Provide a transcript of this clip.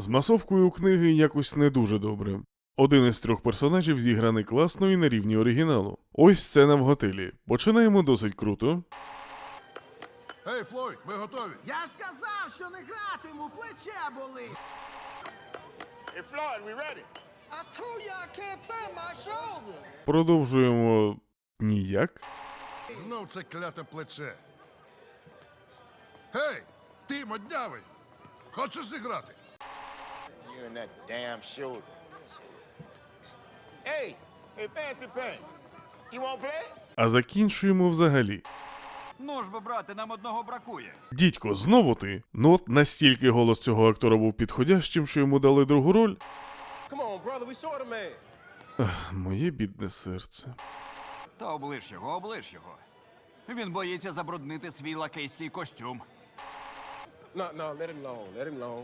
З масовкою книги якось не дуже добре. Один із трьох персонажів зіграний класно і на рівні оригіналу. Ось сцена в готелі. Починаємо досить круто. Ей, Флойд, ми готові. Я ж сказав, що не гратиму, плече болить. Hey, Floyd, we ready? I told you I can't put my shoulder. Продовжуємо ніяк. Знов це кляте плече. Гей, ти моднявий. Хочеш зіграти? You and that damn shoulder. Hey, hey, Fancy Pants. You won't play? А закінчуємо взагалі. Ну ж бо, брате, нам одного бракує. Дідько, знову ти? Ну от настільки голос цього актора був підходящим, що йому дали другу роль. Come on, brother, we saw the man. Моє бідне серце. Та облиш його, облиш його. Він боїться забруднити свій лакейський костюм. No, no, let him alone. Let him alone.